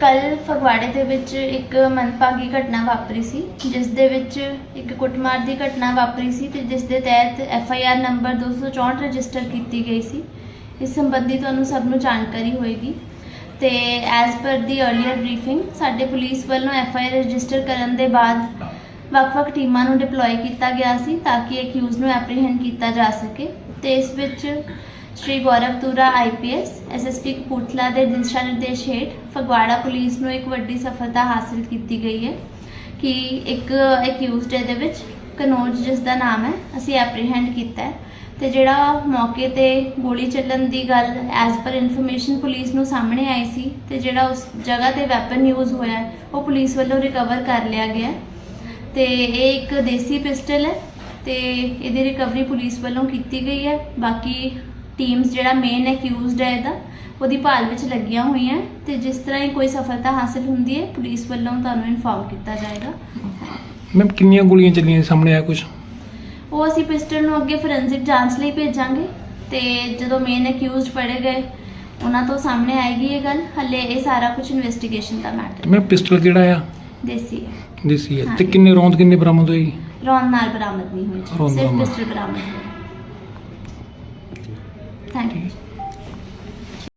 ਕੱਲ ਫਗਵਾੜੇ ਦੇ ਵਿੱਚ ਇੱਕ ਮੰਦਭਾਗੀ ਘਟਨਾ ਵਾਪਰੀ ਸੀ, ਜਿਸ ਦੇ ਵਿੱਚ ਇੱਕ ਕੁੱਟਮਾਰ ਦੀ ਘਟਨਾ ਵਾਪਰੀ ਸੀ ਤੇ ਜਿਸ ਦੇ ਤਹਿਤ F I R number 264 register ਕੀਤੀ ਗਈ ਸੀ। ਇਸ ਸੰਬੰਧੀ ਤੁਹਾਨੂੰ ਸਭ ਨੂੰ ਜਾਣਕਾਰੀ ਹੋਏਗੀ ਤੇ as per the earlier briefing ਸਾਡੇ ਪੁਲਿਸ ਵੱਲੋਂ ਐਫ ਆਈ ਆਰ ਰਜਿਸਟਰ ਕਰਨ ਦੇ ਬਾਅਦ ਵੱਖ-ਵੱਖ ਟੀਮਾਂ ਨੂੰ ਡਿਪਲੋਏ ਕੀਤਾ ਗਿਆ ਸੀ ਤਾਂ ਕਿ ਅਕਿਊਜ਼ ਨੂੰ ਐਪਰੀਹੈਂਡ ਕੀਤਾ ਜਾ ਸਕੇ ਤੇ ਇਸ ਵਿੱਚ ਸ਼੍ਰੀ ਗੌਰਵ ਤੁਰਾ ਆਈਪੀਐਸ ਐਸਐਸਪੀ ਕਪੂਰਥਲਾ ਦੇ ਦਿਸ਼ਾ ਨਿਰਦੇਸ਼ ਹੇਠ ਫਗਵਾੜਾ ਪੁਲਿਸ ਨੂੰ ਇੱਕ ਵੱਡੀ ਸਫਲਤਾ ਹਾਸਲ ਕੀਤੀ ਗਈ ਹੈ ਕਿ ਇੱਕ ਅਕਿਊਜ਼ਡ ਦੇ ਵਿੱਚ ਕਨੋਜ ਜਿਸ ਦਾ ਨਾਮ ਹੈ, ਅਸੀਂ ਐਪਰੀਹੈਂਡ ਕੀਤਾ ਹੈ ਤੇ ਜਿਹੜਾ ਮੌਕੇ ਤੇ ਗੋਲੀ ਚੱਲਣ ਦੀ ਗੱਲ ਐਜ਼ ਪਰ ਇਨਫੋਰਮੇਸ਼ਨ ਪੁਲਿਸ ਨੂੰ ਸਾਹਮਣੇ ਆਈ ਸੀ ਤੇ ਜਿਹੜਾ ਉਸ ਜਗ੍ਹਾ ਤੇ ਵੈਪਨ ਯੂਜ਼ ਹੋਇਆ ਉਹ ਪੁਲਿਸ ਵੱਲੋਂ ਰਿਕਵਰ ਕਰ ਲਿਆ ਗਿਆ ਹੈ। ਤੇ ਇਹ ਇੱਕ ਦੇਸੀ ਪਿਸਟਲ ਹੈ ਤੇ ਇਹਦੀ ਰਿਕਵਰੀ ਪੁਲਿਸ ਵੱਲੋਂ ਕੀਤੀ ਗਈ ਹੈ ਬਾਕੀ ਟੀਮਸ ਜਿਹੜਾ ਮੇਨ ਐਕਿਊਜ਼ਡ ਹੈ ਇਹਦਾ ਉਹਦੀ ਭਾਲ ਵਿੱਚ ਲੱਗੀਆਂ ਹੋਈਆਂ। ਤੇ ਜਿਸ ਤਰ੍ਹਾਂ ਹੀ ਕੋਈ ਸਫਲਤਾ ਹਾਸਲ ਹੁੰਦੀ ਹੈ ਪੁਲਿਸ ਵੱਲੋਂ ਤੁਹਾਨੂੰ ਇਨਫੋਰਮ ਕੀਤਾ ਜਾਏਗਾ। ਮੈਮ ਕਿੰਨੀਆਂ ਗੋਲੀਆਂ ਚੱਲੀਆਂ ਸਾਹਮਣੇ ਆਇਆ ਕੁਝ? ਉਹ ਅਸੀਂ ਪਿਸਟਲ ਨੂੰ ਅੱਗੇ ਫੋਰੈਂਸਿਕ ਜਾਂਚ ਲਈ ਭੇਜਾਂਗੇ। ਤੇ ਜਦੋਂ ਮੇਨ ਐਕਿਊਜ਼ਡ ਫੜੇ ਗਏ ਉਹਨਾਂ ਤੋਂ ਸਾਹਮਣੇ ਆਏਗੀ ਇਹ ਗੱਲ। ਹੱਲੇ ਇਹ ਸਾਰਾ ਕੁਝ ਇਨਵੈਸਟੀਗੇਸ਼ਨ ਦਾ ਮੈਟਰ ਮੈਂ ਪਿਸਟਲ ਕਿਹੜਾ ਆ? ਦੇਸੀ ਹੈ। ਦੇਸੀ ਹੈ। ਤੇ ਹਾਂਜੀ। ਕਿੰਨੇ ਰੌਂਦ ਕਿੰਨੇ ਬਰਾਮਦ ਹੋਈ ਰੌਂਦ ਨਾਲ ਬਰਾਮਦ ਨਹੀਂ ਹੋਈ। ਰੌਂਦ ਸਿਰਫ ਨਾਲ। ਪਿਸਟਲ ਬਰਾਮਦ ਹੋਈ Thank you.